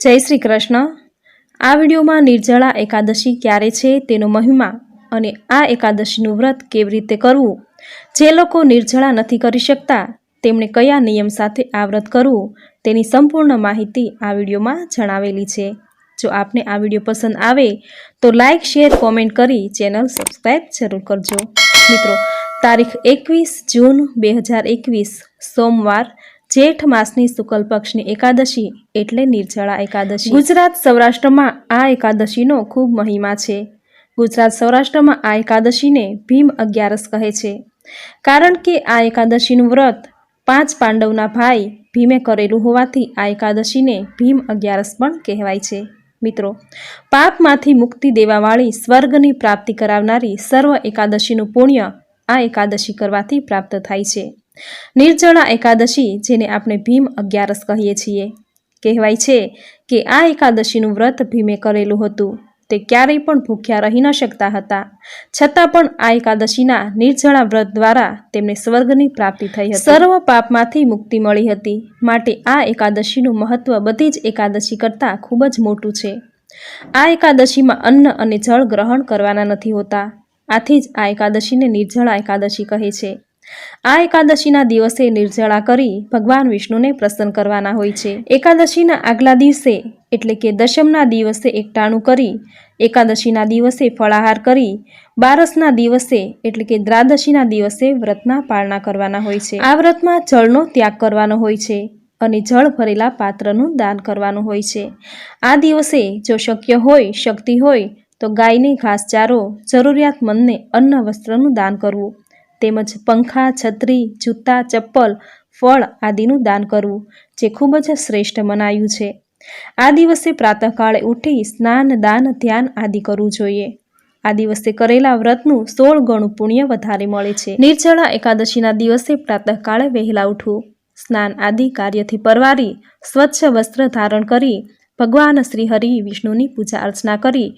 જય શ્રી કૃષ્ણ. આ વિડીયોમાં નિર્જળા એકાદશી ક્યારે છે તેનો મહિમા અને આ એકાદશીનું વ્રત કેવી રીતે કરવું, જે લોકો નિર્જળા નથી કરી શકતા, તેમણે કયા નિયમ સાથે આ વ્રત કરવું, તેની સંપૂર્ણ માહિતી આ વિડીયોમાં જણાવેલી છે. જો આપને આ વીડિયો પસંદ આવે, તો લાઇક શેર, કોમેન્ટ કરી ચેનલ સબસ્ક્રાઈબ જરૂર કરજો. મિત્રો, તારીખ એકવીસ જૂન બે હજાર એકવીસ, સોમવાર જેઠ માસની શુક્લ પક્ષની એકાદશી એટલે નિર્જળા એકાદશી. ગુજરાત સૌરાષ્ટ્રમાં આ એકાદશીનો ખૂબ મહિમા છે. ગુજરાત સૌરાષ્ટ્રમાં આ એકાદશીને ભીમ અગિયારસ કહે છે. કારણ કે આ એકાદશીનું વ્રત પાંચ પાંડવના ભાઈ ભીમે કરેલું હોવાથી આ એકાદશીને ભીમ અગિયારસ પણ કહેવાય છે. મિત્રો, પાપમાંથી મુક્તિ દેવાવાળી સ્વર્ગની પ્રાપ્તિ કરાવનારી સર્વ એકાદશીનું પુણ્ય આ એકાદશી કરવાથી પ્રાપ્ત થાય છે. નિર્જળા એકાદશી, જેને આપણે ભીમ અગિયારસ કહીએ છીએ. કહેવાય છે કે આ એકાદશીનું વ્રત ભીમે કરેલું હતું. તે ક્યારેય પણ ભૂખ્યા રહી ન શકતા હતા. છતાં પણ આ એકાદશીના નિર્જળા વ્રત દ્વારા તેમને સ્વર્ગની પ્રાપ્તિ થઈ હતી. સર્વ પાપમાંથી મુક્તિ મળી હતી. માટે આ એકાદશીનું મહત્વ બધી જ એકાદશી કરતાં ખૂબ જ મોટું છે. આ એકાદશીમાં અન્ન અને જળ ગ્રહણ કરવાના નથી હોતા. આથી જ આ એકાદશીને નિર્જળા એકાદશી કહે છે. આ એકાદશીના દિવસે નિર્જળા કરી ભગવાન વિષ્ણુને પ્રસન્ન કરવાના હોય છે. એકાદશીના આગલા દિવસે, એટલે કે દશમના દિવસે એકટાણું કરી, એકાદશીના દિવસે ફળાહાર કરી, બારસના દિવસે, એટલે કે દ્વાદશીના દિવસે વ્રતના પાળના કરવાના હોય છે. આ વ્રતમાં જળનો ત્યાગ કરવાનો હોય છે અને જળ ભરેલા પાત્રનું દાન કરવાનું હોય છે. આ દિવસે જો શક્ય હોય, શક્તિ હોય, તો ગાયને ઘાસચારો, જરૂરિયાતમંદને અન્ન વસ્ત્રનું દાન કરવું. તેમજ પંખા, છત્રી, જૂતા, ચપ્પલ, ફળ આદિનું દાન કરવું જે ખૂબ જ શ્રેષ્ઠ મનાયું છે. આ દિવસે પ્રાતઃકાળે ઉઠી સ્નાન, દાન, ધ્યાન આદિ કરવું જોઈએ. આ દિવસે કરેલા વ્રતનું સોળ ગણું પુણ્ય વધારે મળે છે. નિર્જળા એકાદશીના દિવસે પ્રાતઃકાળે વહેલા ઉઠવું, સ્નાન આદિ કાર્યથી પરવારી, સ્વચ્છ વસ્ત્ર ધારણ કરી, ભગવાન શ્રી હરિ વિષ્ણુની પૂજા અર્ચના કરી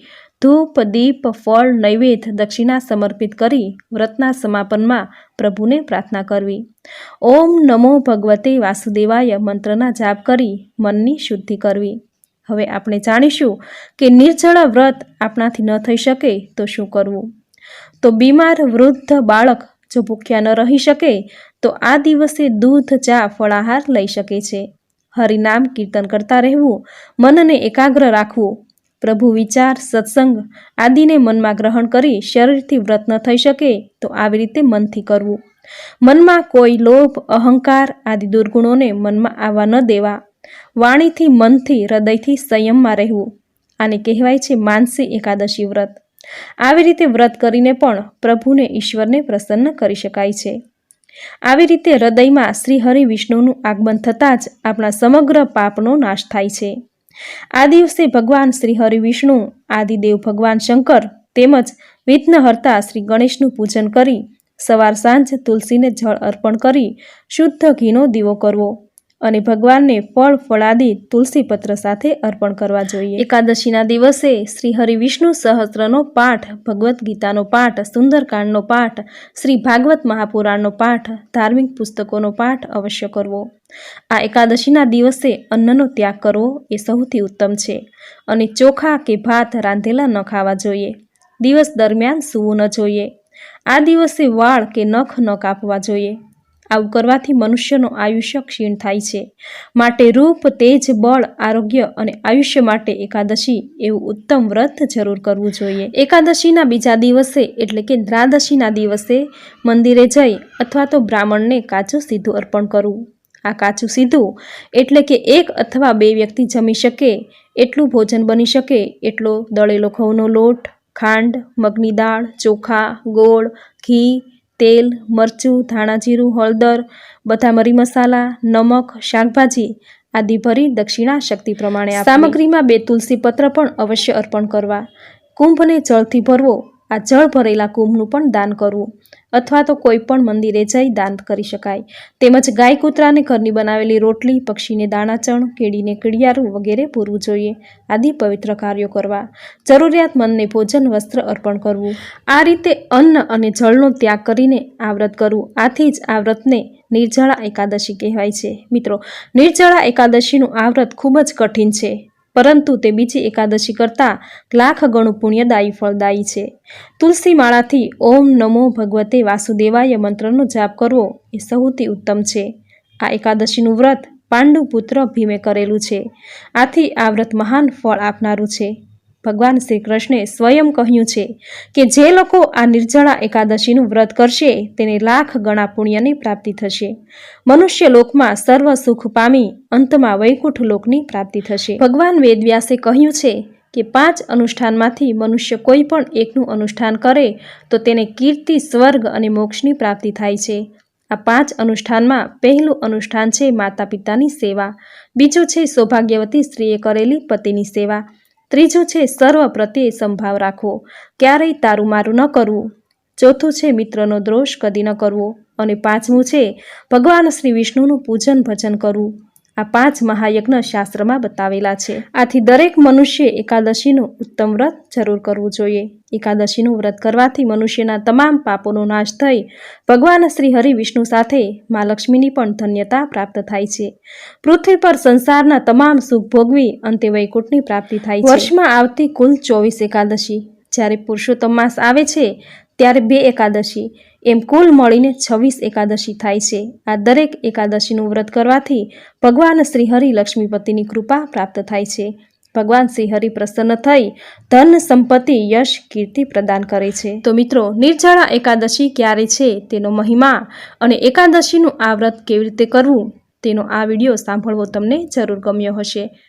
ધૂપ દીપ ફળ નૈવેદ્ય દક્ષિણા સમર્પિત કરી વ્રતના સમાપનમાં પ્રભુને પ્રાર્થના કરવી. ઓમ નમો ભગવતે વાસુદેવાય મંત્રના જાપ કરી મનની શુદ્ધિ કરવી. હવે આપણે જાણીશું કે નિર્જળા વ્રત આપણાથી ન થઈ શકે તો શું કરવું? તો બીમાર વૃદ્ધ બાળક જો ભૂખ્યા ન રહી શકે તો આ દિવસે દૂધ, ચા, ફળાહાર લઈ શકે છે. હરિનામ કીર્તન કરતા રહેવું, મનને એકાગ્ર રાખવું પ્રભુ વિચાર, સત્સંગ આદિને મનમાં ગ્રહણ કરી શરીરથી વ્રત ન થઈ શકે, તો આવી રીતે મનથી કરવું. મનમાં કોઈ લોભ, અહંકાર આદિ દુર્ગુણોને મનમાં આવવા ન દેવા. વાણીથી મનથી, હૃદયથી સંયમમાં રહેવું. આને કહેવાય છે માનસી એકાદશી વ્રત. આવી રીતે વ્રત કરીને પણ પ્રભુને ઈશ્વરને પ્રસન્ન કરી શકાય છે. આવી રીતે હૃદયમાં શ્રી હરિ વિષ્ણુનું આગમન થતાં જ આપણા સમગ્ર પાપનો નાશ થાય છે. આ દિવસે ભગવાન શ્રી હરિ વિષ્ણુ આદિદેવ ભગવાન શંકર તેમજ વિઘ્નહર્તા શ્રી ગણેશનું પૂજન કરી સવાર સાંજ તુલસીને જળ અર્પણ કરી શુદ્ધ ઘીનો દીવો કરવો. અને ભગવાનને ફળ, ફળાદી, તુલસીપત્ર સાથે અર્પણ કરવા જોઈએ. એકાદશીના દિવસે શ્રી હરિવિષ્ણુ સહસ્ત્રનો પાઠ, ભગવદ્ ગીતાનો પાઠ, સુંદરકાંડનો પાઠ, શ્રી ભાગવત મહાપુરાણનો પાઠ, ધાર્મિક પુસ્તકોનો પાઠ અવશ્ય કરવો. આ એકાદશીના દિવસે અન્નનો ત્યાગ કરવો એ સૌથી ઉત્તમ છે અને ચોખા કે ભાત રાંધેલા ન ખાવા જોઈએ. દિવસ દરમિયાન સૂવું ન જોઈએ. આ દિવસે વાળ કે નખ ન કાપવા જોઈએ. આવું કરવાથી મનુષ્યનું આયુષ્ય ક્ષીણ થાય છે. માટે રૂપ, તેજ, બળ, આરોગ્ય અને આયુષ્ય માટે એકાદશી એવું ઉત્તમ વ્રત જરૂર કરવું જોઈએ. એકાદશીના બીજા દિવસે એટલે કે દ્રાદશીના દિવસે મંદિરે જઈ અથવા તો બ્રાહ્મણને કાચું સીધું અર્પણ કરવું. આ કાચું સીધું એટલે કે એક અથવા બે વ્યક્તિ જમી શકે, એટલું ભોજન બની શકે, એટલો દળેલો ઘઉંનો લોટ, ખાંડ, મગની દાળ, ચોખા, ગોળ, ઘી તેલ, મરચું, ધાણાજીરું, હળદર બધા મરી મસાલા, નમક, શાકભાજી આદિ ભરી દક્ષિણા શક્તિ પ્રમાણે. સામગ્રીમાં બે તુલસી પત્ર પણ અવશ્ય અર્પણ કરવા કુંભને જળથી ભરવો આ જળ ભરેલા કુંભનું પણ દાન કરવું. અથવા તો કોઈ પણ મંદિરે જઈ દાન કરી શકાય. તેમજ ગાય કૂતરાને ઘરની બનાવેલી રોટલી, પક્ષીને દાણાચણ કેડીને કીડિયારું વગેરે પૂરવું જોઈએ. આદિ પવિત્ર કાર્યો કરવા. જરૂરિયાતમંદને ભોજન, વસ્ત્ર અર્પણ કરવું. આ રીતે અન્ન અને જળનો ત્યાગ કરીને આ વ્રત કરવું. આથી જ આ વ્રતને નિર્જળા એકાદશી કહેવાય છે. મિત્રો, નિર્જળા એકાદશીનું આ વ્રત ખૂબ જ કઠિન છે. પરંતુ તે બીજી એકાદશી કરતાં લાખ ગણું પુણ્યદાયી ફળદાયી છે. તુલસી માળાથી ઓમ નમો ભગવતે વાસુદેવાય મંત્રનો જાપ કરવો એ સૌથી ઉત્તમ છે. આ એકાદશીનું વ્રત પાંડુ પુત્ર ભીમે કરેલું છે. આથી આ વ્રત મહાન ફળ આપનારું છે. ભગવાન શ્રી કૃષ્ણે સ્વયં કહ્યું છે કે જે લોકો આ નિર્જળા એકાદશીનું વ્રત કરશે, તેને લાખ ગણા પુણ્યની પ્રાપ્તિ થશે. મનુષ્ય લોકમાં સર્વ સુખ પામી અંતમાં વૈકુંઠ લોકની પ્રાપ્તિ થશે. ભગવાન વેદવ્યાસે કહ્યું છે કે પાંચ અનુષ્ઠાનમાંથી મનુષ્ય કોઈ પણ એકનું અનુષ્ઠાન કરે, તો તેને કીર્તિ, સ્વર્ગ અને મોક્ષની પ્રાપ્તિ થાય છે. આ પાંચ અનુષ્ઠાનમાં પહેલું અનુષ્ઠાન છે માતા પિતાની સેવા. બીજું છે સૌભાગ્યવતી સ્ત્રીએ કરેલી પતિની સેવા. ત્રીજું છે, સર્વ પ્રત્યે સંભાવ રાખવો. ક્યારેય તારું મારું ન કરવું. ચોથું છે, મિત્રનો દ્રોષ કદી ન કરવો. અને પાંચમું છે, ભગવાન શ્રી વિષ્ણુનું પૂજન ભજન કરવું. આ પાંચ મહાયજ્ઞ શાસ્ત્રમાં બતાવેલા છે. આથી દરેક મનુષ્ય એકાદશીનું ઉત્તમ વ્રત જરૂર કરવું જોઈએ. એકાદશીનું વ્રત કરવાથી મનુષ્યના તમામ પાપોનો નાશ થઈ ભગવાન શ્રી હરિ વિષ્ણુ સાથે મા લક્ષ્મીની પણ ધન્યતા પ્રાપ્ત થાય છે. પૃથ્વી પર સંસારના તમામ સુખ ભોગવી અંતે વૈકુંઠની પ્રાપ્તિ થાય છે. વર્ષમાં આવતી કુલ ચોવીસ એકાદશી. જ્યારે પુરુષોત્તમ માસ આવે છે, ત્યારે બે એકાદશી. એમ કુલ મળીને છવ્વીસ એકાદશી થાય છે. આ દરેક એકાદશીનું વ્રત કરવાથી ભગવાન શ્રી હરિ લક્ષ્મીપતિની કૃપા પ્રાપ્ત થાય છે. ભગવાન શ્રી હરિ પ્રસન્ન થઈ ધન સંપત્તિ યશ કીર્તિ પ્રદાન કરે છે. તો મિત્રો, નિર્જળા એકાદશી ક્યારે છે તેનો મહિમા અને એકાદશીનું આ વ્રત કેવી રીતે કરવું તેનો આ વીડિયો સાંભળવો તમને જરૂર ગમ્યો હશે.